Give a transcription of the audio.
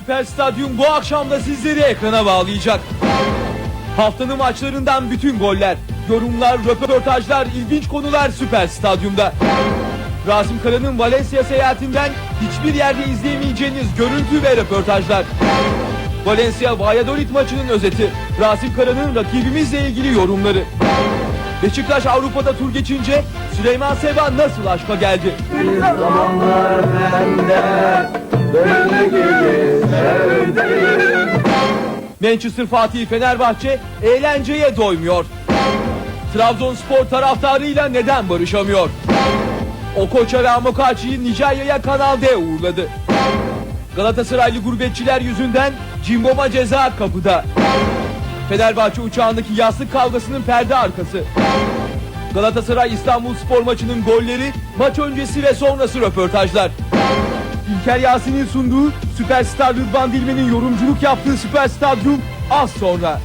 Süper Stadyum bu akşam da sizleri ekrana bağlayacak. Haftanın maçlarından bütün goller, yorumlar, röportajlar, ilginç konular Süper Stadyum'da. Rasim Kara'nın Valencia seyahatinden hiçbir yerde izleyemeyeceğiniz görüntü ve röportajlar. Valencia Valladolid maçının özeti, Rasim Kara'nın rakibimizle ilgili yorumları. Beşiktaş Avrupa'da tur geçince Süleyman Seba nasıl aşka geldi? zamanlar bende. Manchester Fatih Fenerbahçe eğlenceye doymuyor. Trabzonspor taraftarıyla neden barışamıyor? Okocha ve Amokachi'yi Nijerya'ya Kanal D uğurladı. Galatasaraylı gurbetçiler yüzünden Cimbom'a ceza kapıda. Fenerbahçe uçağındaki yastık kavgasının perde arkası. Galatasaray İstanbul Spor maçının golleri, maç öncesi ve sonrası röportajlar. İlker Yasin'in sunduğu Süperstar Rıdvan Dilmen'in yorumculuk yaptığı Süper Stadyum az sonra.